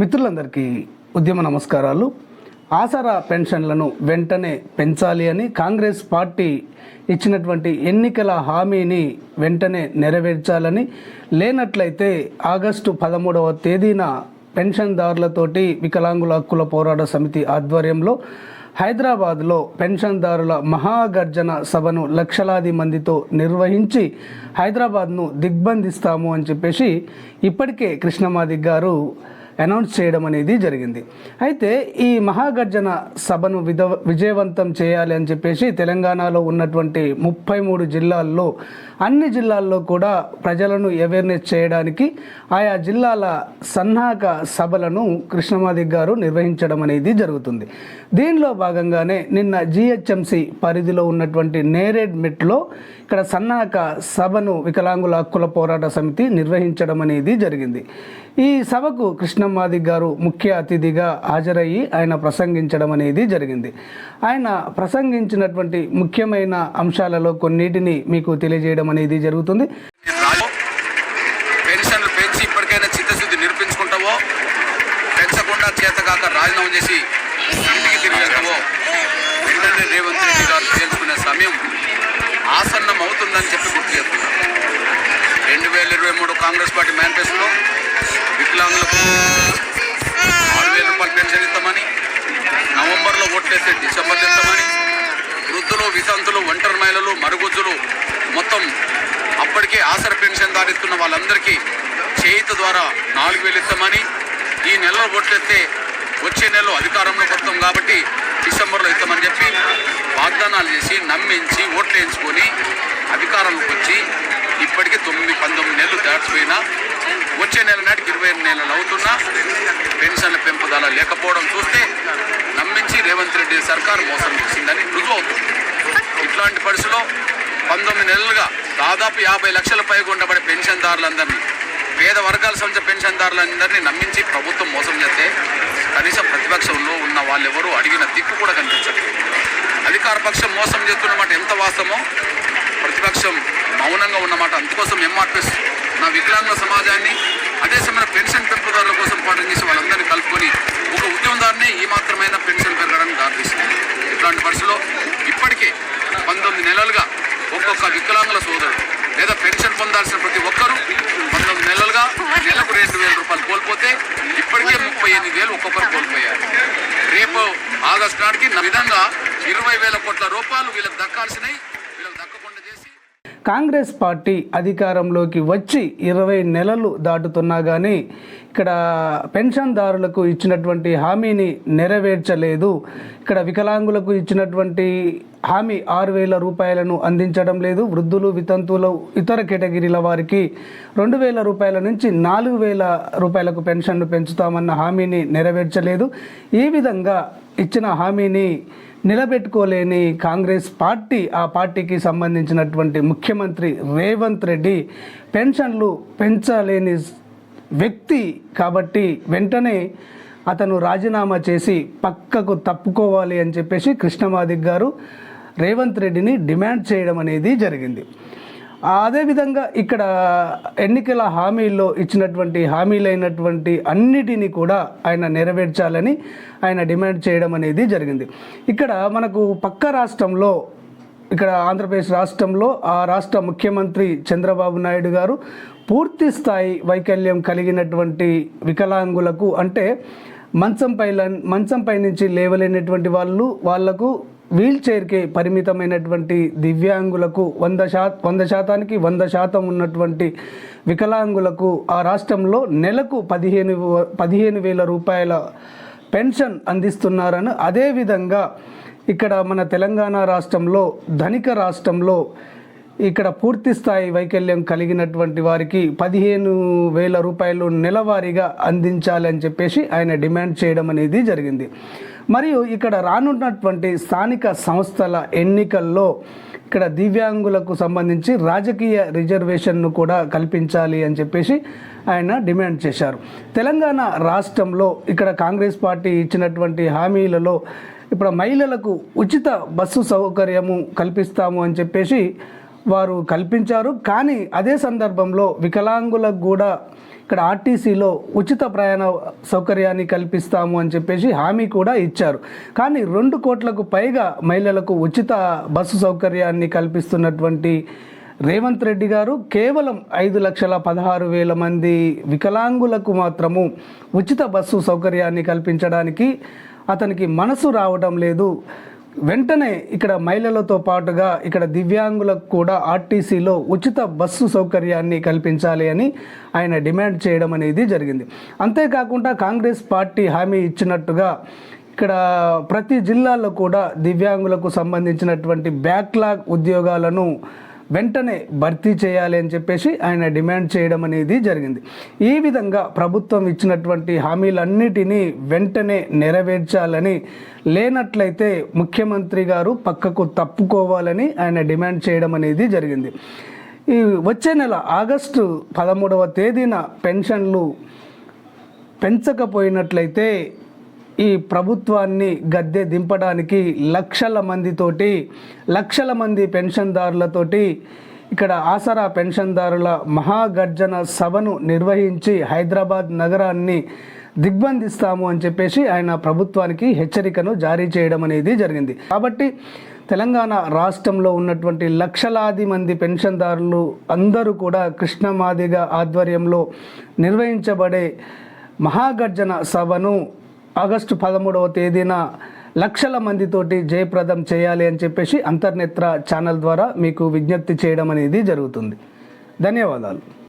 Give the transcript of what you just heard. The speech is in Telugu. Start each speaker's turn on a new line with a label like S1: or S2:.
S1: మిత్రులందరికీ ఉద్యమ నమస్కారాలు. ఆసరా పెన్షన్లను వెంటనే పెంచాలి అని కాంగ్రెస్ పార్టీ ఇచ్చినటువంటి ఎన్నికల హామీని వెంటనే నెరవేర్చాలని లేనట్లయితే ఆగస్టు పదమూడవ తేదీన పెన్షన్దారులతోటి వికలాంగుల హక్కుల పోరాట సమితి ఆధ్వర్యంలో హైదరాబాద్లో పెన్షన్దారుల మహాగర్జన సభను లక్షలాది మందితో నిర్వహించి హైదరాబాద్ను దిగ్బంధిస్తాము అని చెప్పేసి ఇప్పటికే కృష్ణమాది గారు అనౌన్స్ చేయడం అనేది జరిగింది. అయితే ఈ మహాగర్జన సభను విధ విజయవంతం చేయాలి అని చెప్పేసి తెలంగాణలో ఉన్నటువంటి ముప్పై మూడు జిల్లాల్లో అన్ని జిల్లాల్లో కూడా ప్రజలను అవేర్నెస్ చేయడానికి ఆయా జిల్లాల సన్నాహక సభలను కృష్ణమాది గారు నిర్వహించడం అనేది జరుగుతుంది. దీనిలో భాగంగానే నిన్న జిహెచ్ఎంసి పరిధిలో ఉన్నటువంటి నేరేడ్ మిట్లో ఇక్కడ సన్నాహక సభను వికలాంగుల హక్కుల పోరాట సమితి నిర్వహించడం అనేది జరిగింది. ఈ సభకు కృష్ణమ్మాది గారు ముఖ్య అతిథిగా హాజరయ్యి ఆయన ప్రసంగించడం అనేది జరిగింది. ఆయన ప్రసంగించినటువంటి ముఖ్యమైన అంశాలలో కొన్నిటిని మీకు తెలియజేయడం అనేది జరుగుతుంది.
S2: పెన్షన్లు పెంచి ఇప్పటికైనా చిత్తశుద్ధి నిరూపించుకుంటావో పెంచకుండా చేతకాక రాజీనామా చేసి ఇంటికి తిరిగి వెళ్తావో వెంటనే రేవంత్ రెడ్డి గారు తేల్చుకునే సమయం ఆసన్నం అవుతుందని చెప్పి గుర్తు చేస్తున్నారు కాంగ్రెస్ పార్టీ మేనిఫెస్టోలో వికలాంగులకు ఆరు వేల రూపాయలు పెన్షన్ ఇస్తామని నవంబర్లో ఓట్లేస్తే డిసెంబర్లో ఇస్తామని వృద్ధులు వితంతులు ఒంటరి మహిళలు మరుగుజ్జులు మొత్తం అప్పటికే ఆసర పెన్షన్ దారిస్తున్న వాళ్ళందరికీ చేయిత ద్వారా నాలుగు వేలు ఇస్తామని ఈ నెలలో ఓట్లేస్తే వచ్చే నెలలో అధికారంలోకి వస్తాం కాబట్టి డిసెంబర్లో ఇస్తామని చెప్పి వాగ్దానాలు చేసి నమ్మించి ఓట్లు వేయించుకొని అధికారంలోకి వచ్చి ఇప్పటికీ తొమ్మిది పంతొమ్మిది నెలలు దాటిపోయినా వచ్చే నెల నాటికి ఇరవై ఐదు నెలలు అవుతున్నా పెన్షన్ల పెంపుదల లేకపోవడం చూస్తే నమ్మించి రేవంత్ రెడ్డి సర్కారు మోసం చేసిందని రుజువు అవుతుంది. ఇట్లాంటి పరిస్థితిలో పంతొమ్మిది నెలలుగా దాదాపు యాభై లక్షల పైగా ఉండబడే పెన్షన్దారులందరినీ పేద వర్గాల సంబంధించిన పెన్షన్దారులందరినీ నమ్మించి ప్రభుత్వం మోసం చేస్తే కనీసం ప్రతిపక్షంలో ఉన్న వాళ్ళెవరూ అడిగిన దిక్కు కూడా కనిపించదు. అధికార పక్షం మోసం చేస్తున్నమాట ఎంత వాస్తవమో ప్రతిపక్షం మౌనంగా ఉన్నమాట. అందుకోసం ఎంఆర్పిఎస్ నా వికలాంగుల సమాజాన్ని అదే సమయంలో పెన్షన్ పెంపుదారుల కోసం పాఠం చేసి వాళ్ళందరినీ కలుపుకొని ఒక ఉద్యమదారునే ఈ మాత్రమైన పెన్షన్ పెరగడానికి దారితీస్తుంది ఇట్లాంటి పరిస్థితిలో ఇప్పటికే పంతొమ్మిది నెలలుగా ఒక్కొక్క వికలాంగుల సోదరుడు లేదా పెన్షన్ పొందాల్సిన ప్రతి ఒక్కరూ పంతొమ్మిది నెలలుగా నెలకు రెండు వేల రూపాయలు కోల్పోతే ఇప్పటికే ముప్పై ఎనిమిది వేలు ఒక్కొక్కరు కోల్పోయారు. రేపు ఆగస్టు నాటికి విధంగా ఇరవై వేల కోట్ల రూపాయలు వీళ్ళకి దక్కాల్సినవి
S1: కాంగ్రెస్ పార్టీ అధికారంలోకి వచ్చి ఇరవై నెలలు దాటుతున్నా కానీ ఇక్కడ పెన్షన్దారులకు ఇచ్చినటువంటి హామీని నెరవేర్చలేదు. ఇక్కడ వికలాంగులకు ఇచ్చినటువంటి హామీ ఆరు వేల రూపాయలను అందించడం లేదు. వృద్ధులు వితంతువులు ఇతర కేటగిరీల వారికి రెండు వేల రూపాయల నుంచి నాలుగు వేల రూపాయలకు పెన్షన్ను పెంచుతామన్న హామీని నెరవేర్చలేదు. ఈ విధంగా ఇచ్చిన హామీని నిలబెట్టుకోలేని కాంగ్రెస్ పార్టీ ఆ పార్టీకి సంబంధించినటువంటి ముఖ్యమంత్రి రేవంత్ రెడ్డి పెన్షన్లు పెంచలేని వ్యక్తి కాబట్టి వెంటనే అతను రాజీనామా చేసి పక్కకు తప్పుకోవాలి అని చెప్పేసి కృష్ణమాదిక్ గారు రేవంత్ రెడ్డిని డిమాండ్ చేయడం అనేది జరిగింది. అదేవిధంగా ఇక్కడ ఎన్నికల హామీల్లో ఇచ్చినటువంటి హామీలైనటువంటి అన్నిటినీ కూడా ఆయన నెరవేర్చాలని ఆయన డిమాండ్ చేయడం అనేది జరిగింది. ఇక్కడ మనకు పక్క రాష్ట్రంలో ఇక్కడ ఆంధ్రప్రదేశ్ రాష్ట్రంలో ఆ రాష్ట్ర ముఖ్యమంత్రి చంద్రబాబు నాయుడు గారు పూర్తి స్థాయి వైకల్యం కలిగినటువంటి వికలాంగులకు అంటే మంచంపై మంచంపై నుంచి లేవలేనటువంటి వాళ్ళు వాళ్ళకు వీల్చైర్కే పరిమితమైనటువంటి దివ్యాంగులకు వంద శాత వంద శాతానికి వంద శాతం ఉన్నటువంటి వికలాంగులకు ఆ రాష్ట్రంలో నెలకు పదిహేను పదిహేను వేల రూపాయల పెన్షన్ అందిస్తున్నారని అదేవిధంగా ఇక్కడ మన తెలంగాణ రాష్ట్రంలో ధనిక రాష్ట్రంలో ఇక్కడ పూర్తి స్థాయి వైకల్యం కలిగినటువంటి వారికి పదిహేను వేల రూపాయలు నెలవారీగా అందించాలి అని చెప్పేసి ఆయన డిమాండ్ చేయడం అనేది జరిగింది. మరియు ఇక్కడ రానున్నటువంటి స్థానిక సంస్థల ఎన్నికల్లో ఇక్కడ దివ్యాంగులకు సంబంధించి రాజకీయ రిజర్వేషన్ను కూడా కల్పించాలి అని చెప్పేసి ఆయన డిమాండ్ చేశారు. తెలంగాణ రాష్ట్రంలో ఇక్కడ కాంగ్రెస్ పార్టీ ఇచ్చినటువంటి హామీలలో ఇప్పుడు మహిళలకు ఉచిత బస్సు సౌకర్యము కల్పిస్తాము అని చెప్పేసి వారు కల్పించారు. కానీ అదే సందర్భంలో వికలాంగులకు కూడా ఇక్కడ ఆర్టీసీలో ఉచిత ప్రయాణ సౌకర్యాన్ని కల్పిస్తాము అని చెప్పేసి హామీ కూడా ఇచ్చారు. కానీ రెండు కోట్లకు పైగా మహిళలకు ఉచిత బస్సు సౌకర్యాన్ని కల్పిస్తున్నటువంటి రేవంత్ రెడ్డి గారు కేవలం ఐదు లక్షల పదహారు వేల మంది వికలాంగులకు మాత్రము ఉచిత బస్సు సౌకర్యాన్ని కల్పించడానికి అతనికి మనసు రావడం లేదు. వెంటనే ఇక్కడ మహిళలతో పాటుగా ఇక్కడ దివ్యాంగులకు కూడా ఆర్టీసీలో ఉచిత బస్సు సౌకర్యాన్ని కల్పించాలి అని ఆయన డిమాండ్ చేయడం అనేది జరిగింది. అంతేకాకుండా కాంగ్రెస్ పార్టీ హామీ ఇచ్చినట్టుగా ఇక్కడ ప్రతి జిల్లాలో కూడా దివ్యాంగులకు సంబంధించినటువంటి బ్యాక్లాగ్ ఉద్యోగాలను వెంటనే భర్తీ చేయాలి అని చెప్పేసి ఆయన డిమాండ్ చేయడం అనేది జరిగింది. ఈ విధంగా ప్రభుత్వం ఇచ్చినటువంటి హామీలన్నిటినీ వెంటనే నెరవేర్చాలని లేనట్లయితే ముఖ్యమంత్రి గారు పక్కకు తప్పుకోవాలని ఆయన డిమాండ్ చేయడం అనేది జరిగింది. ఈ వచ్చే నెల ఆగస్టు పదమూడవ తేదీన పెన్షన్లు పెంచకపోయినట్లయితే ఈ ప్రభుత్వాన్ని గద్దె దింపడానికి లక్షల మందితోటి లక్షల మంది పెన్షన్దారులతోటి ఇక్కడ ఆసరా పెన్షన్దారుల మహాగర్జన సభను నిర్వహించి హైదరాబాద్ నగరాన్ని దిగ్బంధిస్తాము అని చెప్పేసి ఆయన ప్రభుత్వానికి హెచ్చరికను జారీ చేయడం అనేది జరిగింది. కాబట్టి తెలంగాణ రాష్ట్రంలో ఉన్నటువంటి లక్షలాది మంది పెన్షన్దారులు అందరూ కూడా కృష్ణమాదిగ ఆధ్వర్యంలో నిర్వహించబడే మహాగర్జన సభను ఆగస్టు పదమూడవ తేదీన లక్షల మందితోటి జయప్రదం చేయాలి అని చెప్పేసి అంతర్నేత్ర ఛానల్ ద్వారా మీకు విజ్ఞప్తి చేయడం అనేది జరుగుతుంది. ధన్యవాదాలు.